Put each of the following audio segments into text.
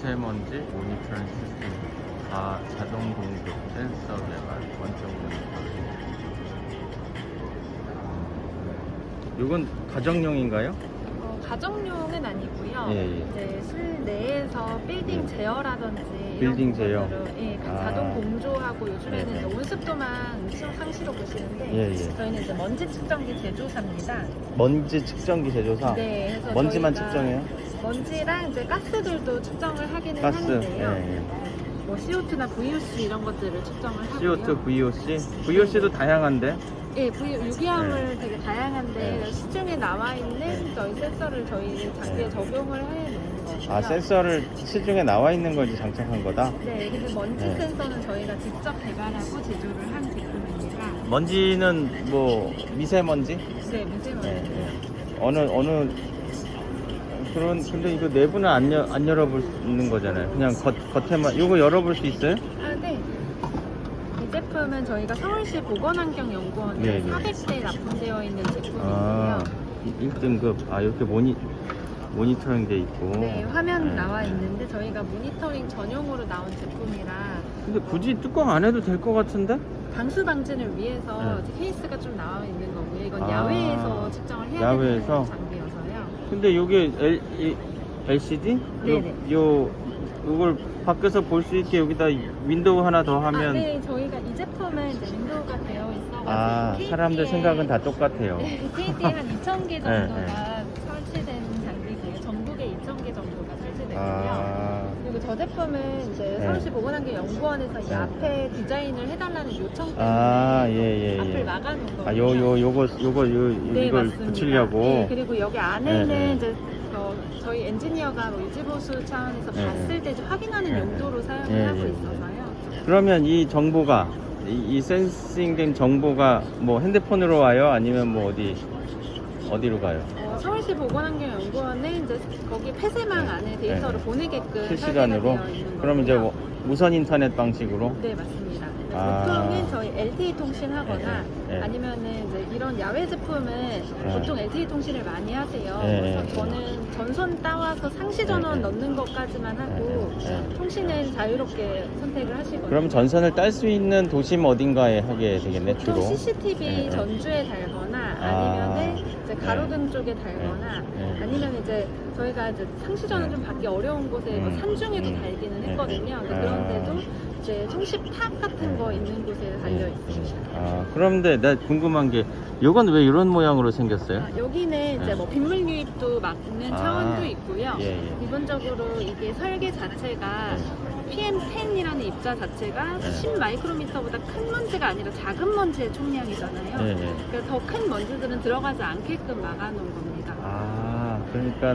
미세먼지 모니터링 시스템 아, 자동 공조 센서 개발 원격 모니터링 이건 가정용인가요? 어, 가정용은 아니고요. 예, 예. 이제 실내에서 빌딩 예. 제어라든지 빌딩 이런 제어. 예, 그 아. 자동 공조하고 요즘에는 네, 네. 이제 온습도만 시- 상시로 보시는데 예, 예. 저희는 이제 먼지 측정기 제조사입니다. 먼지 측정기 제조사 네, 그래서 먼지만 저희가 측정해요? 먼지랑 이제 가스들도 측정을 하기는 가스 하는데요. 예, 예. 뭐 CO2나 VOC 이런 것들을 측정을 하고요. CO2, VOC VOC도 다양한데 예, V, 유기암을 되게 다양한데 네. 시중에 나와 있는 네. 저희 센서를 저희 장비에 네. 적용을 해 놓은 거고요. 아 센서를 시중에 나와 있는 걸 이제 장착한 거다 네, 근데 먼지 네. 센서는 저희가 직접 개발하고 제조를 한 제품입니다. 먼지는 뭐 미세먼지 네, 미세먼지. 예, 예. 어느 어느 그런 근데 이거 내부는 안, 여, 안 열어볼 수 있는 거잖아요. 그냥 겉 겉에만 이거 열어볼 수 있어요? 아, 네. 이 제품은 저희가 서울시 보건환경연구원에 네, 네. 400대 납품되어 있는 제품이고요. 아 1등급 아 이렇게 모니 모니터링 돼 있고. 네, 화면 네. 나와 있는데 저희가 모니터링 전용으로 나온 제품이라 근데 굳이 뚜껑 안 해도 될 것 같은데? 방수 방진을 위해서 네. 이제 케이스가 좀 나와 있는 거고요. 이건 아, 야외에서 측정을 해야 야외에서? 되는 장비여서요. 근데 요게 L, 이, LCD? 요, 네네. 요 이걸 밖에서 볼 수 있게 여기다 윈도우 하나 더 아, 하면 네, 저희가 이 제품은 이제 윈도우가 되어 있어가지고 아, 사람들 생각은 다 똑같아요. 네, KT에 한 2,000개 네, 정도가 저 제품은 이제 네. 서울시 보건환경 연구원에서 이 네. 앞에 디자인을 해달라는 요청 때문에 아, 예, 예, 앞을 예. 막아놓은 거예요. 아, 요, 요, 요거, 요거, 요, 네, 이걸 맞습니다. 붙이려고. 네, 그리고 여기 안에는 네, 네. 이제 어, 저희 엔지니어가 뭐 유지보수 차원에서 네, 봤을 네. 때좀 확인하는 네, 용도로 사용을 네, 하고 네, 네. 있어서요. 그러면 이 정보가, 이, 이 센싱된 정보가 뭐 핸드폰으로 와요? 아니면 뭐 어디, 어디로 가요? 어, 서울시 보건환경 연구원은 이제 거기 폐쇄망 네. 안에 데이터를 네. 보내게끔 실시간으로? 되어 있는 그럼 이제 거고요. 뭐 무선 인터넷 방식으로? 네 맞습니다. 네, 아. 보통은 저희 LTE 통신하거나 네, 네, 네. 아니면은 이제 이런 야외 제품은 보통 LTE 통신을 많이 하세요. 네, 그래서 네. 저는 전선 따와서 상시 전원 네, 네. 넣는 것까지만 하고 네. 통신은 자유롭게 선택을 하시거든요. 그럼 전선을 딸 수 있는 도심 어딘가에 하게 되겠네, 또 주로. CCTV 네, 네. 전주에 달거나 아. 아니면은 이제 가로등 쪽에 달거나 네, 네. 아니면 이제 저희가 이제 상시 전원 네. 좀 받기 어려운 곳에 뭐 음, 산중에도 음. 달기는 네, 했거든요. 네. 아. 그런데도 이제 총십탑 같은 네. 거 있는 곳에 달려 있습니다. 아, 그런데 나 궁금한 게, 요건 왜 이런 모양으로 생겼어요? 아, 여기는 이제 네. 뭐 빗물 유입도 막는 아. 차원도 있고요. 예, 예. 기본적으로 이게 설계 자체가 PM10이라는 입자 자체가 네. 10 마이크로미터보다 큰 먼지가 아니라 작은 먼지의 총량이잖아요. 예, 예. 그래서 더 큰 먼지들은 들어가지 않게끔 막아놓은 겁니다. 아, 그러니까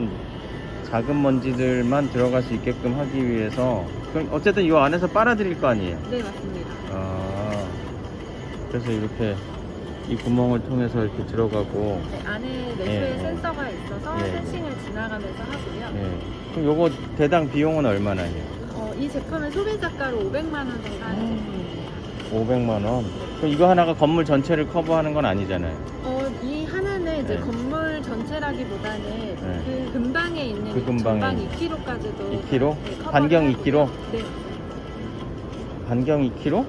작은 먼지들만 들어갈 수 있게끔 하기 위해서 그럼 어쨌든 이 안에서 빨아들일 거 아니에요. 네, 맞습니다. 아, 그래서 이렇게 이 구멍을 통해서 이렇게 들어가고 네, 안에 내부에 예, 센서가 있어서 예, 예. 센싱을 지나가면서 하고요. 예. 그럼 요거 대당 비용은 얼마나 해요? 어, 이 제품은 소비자가로 500만 원 정도 하는 음. 제품입니다. 500만 원. 그럼 이거 하나가 건물 전체를 커버하는 건 아니잖아요. 어, 이 하나는 이제 네. 건물 전체라기보다는 그 근방에 있는 그 근방에 전방 있는 2km까지도 2km? 반경 2km? 네. 반경 2km?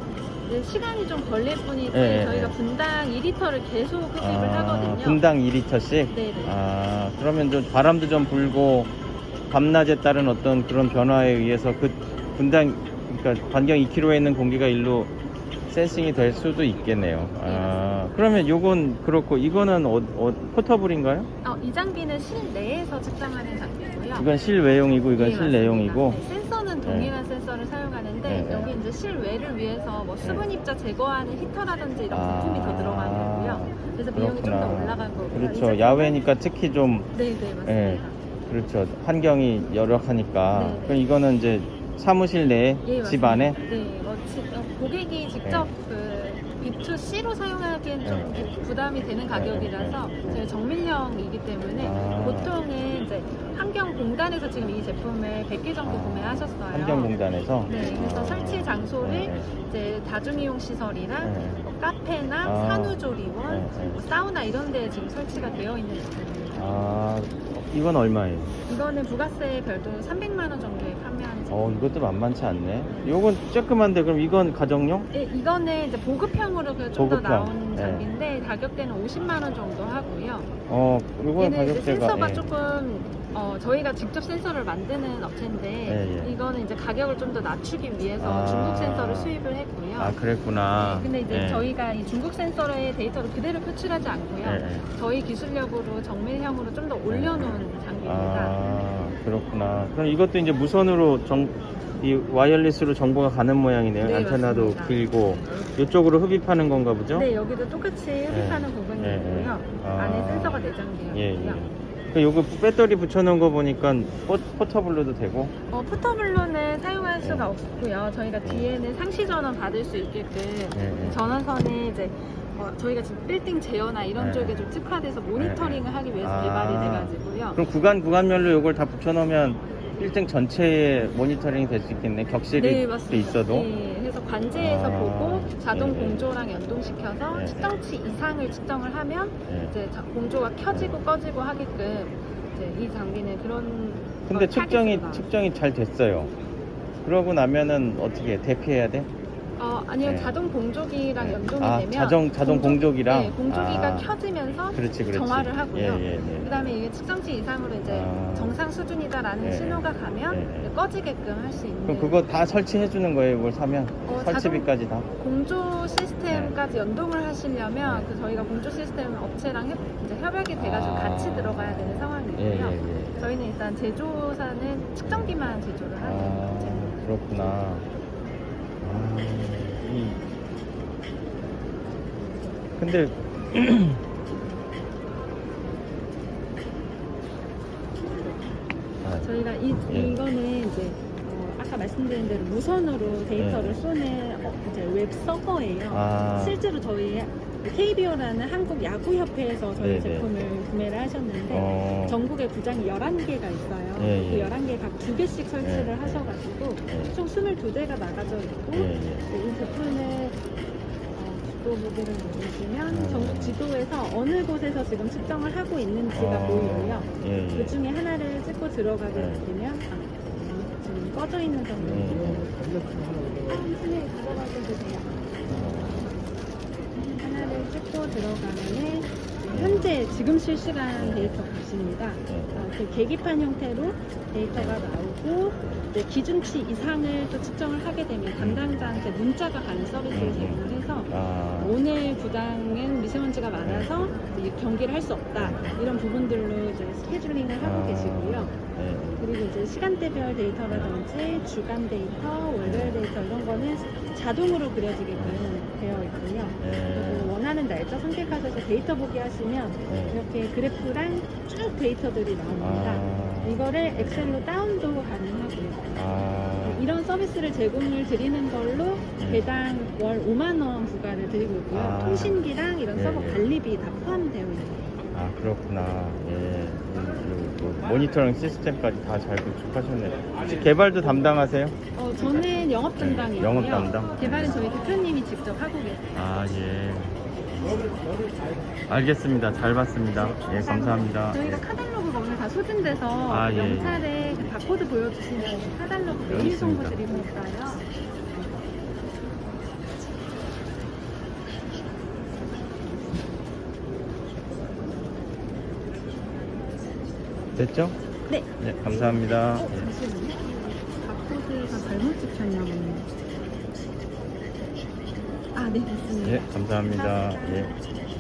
네, 시간이 좀 걸릴 뿐이지 예, 예, 저희가 예. 분당 2리터를 계속 흡입을 아, 하거든요. 분당 2리터씩? 네네. 아, 그러면 좀 바람도 좀 불고 밤낮에 따른 어떤 그런 변화에 의해서 그 분당 그러니까 반경 2km에 있는 공기가 일로 센싱이 될 수도 있겠네요. 아, 그러면 요건 그렇고 이거는 어, 어, 포터블인가요? 어, 이 장비는 실내에서 측정하는 장비고요. 이건 실외용이고 이건 네, 실내용이고. 맞습니다. 네, 센서는 동일한 센서를 사용하는데 네, 네. 여기 이제 실외를 위해서 뭐 수분 입자 제거하는 히터라든지 이런 아. 부품이 더 들어가는 거고요. 그래서 비용이 좀 더 그렇구나. 올라간 거고요. 이 그렇죠. 야외니까 특히 좀 네, 네, 맞습니다. 예, 그렇죠. 환경이 열악하니까. 네, 네. 그럼 이거는 이제 사무실 내에 예, 집 맞습니다. 안에 네, 뭐 지- 어, 고객이 직접 그 B2C로 사용하기엔 좀 네. 부- 부담이 되는 가격이라서 네, 네. 저희 정밀형이기 때문에 아. 보통은 이제 환경공단에서 지금 이 제품을 100개 정도 아, 구매하셨어요. 환경공단에서. 네, 그래서 아. 설치 장소를 네, 네. 이제 다중이용 시설이랑 네. 뭐 카페나 아. 산후조리원, 네, 네. 뭐 사우나 이런 데 지금 설치가 되어 있는 제품입니다. 아, 이건 얼마예요? 이거는 부가세 별도 300만 원 정도에 어, 이것도 만만치 않네. 요건 조그만데 그럼 이건 가정용? 네, 이거는 이제 보급형으로 좀더 보급형. 나온 네. 장비인데 가격대는 50만 원 정도 하고요. 어, 요건 얘는 이제 가격대가 센서가 예. 조금 어, 저희가 직접 센서를 만드는 업체인데 예, 예. 이거는 이제 가격을 좀 더 낮추기 위해서 아. 중국 센서를 수입을 했고요. 아, 그랬구나. 근데 이제 예. 저희가 이 중국 센서의 데이터를 그대로 표출하지 않고요. 예, 예. 저희 기술력으로 정밀형으로 좀 더 올려놓은 장비입니다. 아, 그렇구나. 그럼 이것도 이제 무선으로 정, 이 와이어리스로 정보가 가는 모양이네요. 네, 안테나도 맞습니다. 길고 이쪽으로 흡입하는 건가 보죠? 네, 여기도 똑같이 흡입하는 예, 부분이 예. 아. 안에 센서가 내장되어 예, 있고요. 예. 그 요거 배터리 붙여놓은 거 보니까 포, 포터블로도 되고. 어, 포터블로는 사용할 수가 네. 없고요. 저희가 네. 뒤에는 상시 전원 받을 수 있게끔 예, 예. 전원선이 이제 어, 저희가 지금 빌딩 제어나 이런 네. 쪽에 좀 특화돼서 모니터링을 하기 위해서 아. 개발이 돼가지고요. 그럼 구간 구간별로 요걸 다 붙여놓으면 빌딩 전체에 모니터링이 될수 있겠네. 격실이 네, 맞습니다. 있어도. 네, 그래서 관제에서 아. 보고 자동 예, 예. 공조랑 연동시켜서 예, 예. 측정치 이상을 측정을 하면 예. 이제 자- 공조가 켜지고 꺼지고 하게끔 이제 이 장비는 그런 근데 걸 측정이 타겟으로 측정이 잘 됐어요. 그러고 나면은 어떻게 대피해야 돼? 어, 아니요 네. 자동 공조기랑 연동이 아, 되면 자동 자동 공조- 공조기랑. 네, 공조기가 아, 켜지면서 그렇지 그렇지. 정화를 하고요. 예, 예, 예. 그다음에 이게 측정치 이상으로 이제 아. 정상 수준이다라는 예, 신호가 가면 예, 예. 이제 꺼지게끔 할수 있는 그럼 그거 다 설치해 주는 거예요, 이걸 사면? 어, 설치비까지 다? 공조 시스템까지 연동을 하시려면 네. 그 저희가 공조 시스템 업체랑 협, 이제 협약이 돼가지고 아. 같이 들어가야 되는 예, 상황이고요. 예, 예. 저희는 일단 제조사는 측정기만 제조를 하는 아, 업체입니다. 그렇구나. 아, 이 근데 아, 저희가 이, 예. 이거는 이제 어, 아까 말씀드린 대로 무선으로 데이터를 예. 쏘는 어, 이제 웹 서버예요. 아, 실제로 저희 KBO라는 한국 야구협회에서 저희 네네. 제품을 구매를 하셨는데 어, 전국에 구장이 11개가 있어요. 예, 예. 그 11개 각두 개씩 설치를 예, 예. 하셔가지고 예. 총 22대가 나가져 있고 예, 예. 이 제품을 어, 지도 보기를 누르시면 음. 전국 지도에서 어느 곳에서 지금 측정을 하고 있는지가 어, 보이고요. 예, 예. 그 중에 하나를 찍고 들어가게 네. 되면 아, 지금 꺼져 있는 점을 음. 한순에 들어가게 되세요. 하나를 찍고 들어가면은 현재 지금 실시간 데이터 값입니다. 어, 그 계기판 형태로 데이터가 나오고 이제 기준치 이상을 또 측정을 하게 되면 담당자한테 문자가 가는 서비스를 음. 제공을 해서 아, 오늘 구장은 미세먼지가 많아서 이제 경기를 할 수 없다 이런 부분들로 이제 스케줄링을 하고 아. 계시고요. 예. 그리고 이제 시간대별 데이터라든지 주간 데이터, 월별 데이터 이런 거는 자동으로 그려지게끔 되어 있고요. 예. 그리고 원하는 날짜 선택하셔서 데이터 보기 하시면 예. 이렇게 그래프랑 쭉 데이터들이 나옵니다. 아, 이거를 엑셀로 다운도 가능하고요. 아, 이런 서비스를 제공을 드리는 걸로 음. 개당 월 5만 원 부과를 드리고 있고요. 아. 통신비랑 이런 예, 서버 예. 관리비 다 포함되어 있는 아 그렇구나. 예. 그리고 뭐 모니터링 시스템까지 다 잘 구축하셨네요. 혹시 개발도 담당하세요? 어, 저는 영업. 네, 영업 담당? 개발은 저희 대표님이 직접 하고 계세요. 아 예. 알겠습니다. 잘 봤습니다. 예, 감사합니다. 저희가 카달로그가 오늘 다 소진돼서 아, 예, 명찰에 그 바코드 보여주시면 카달로그 여기 메일. 송부 드리고 있어요. 됐죠? 네. 네, 감사합니다. 어, 예. 잠시만요. 바코드가 잘못 찍혔나 보네요. 아, 네, 됐습니다. 예, 감사합니다. 예.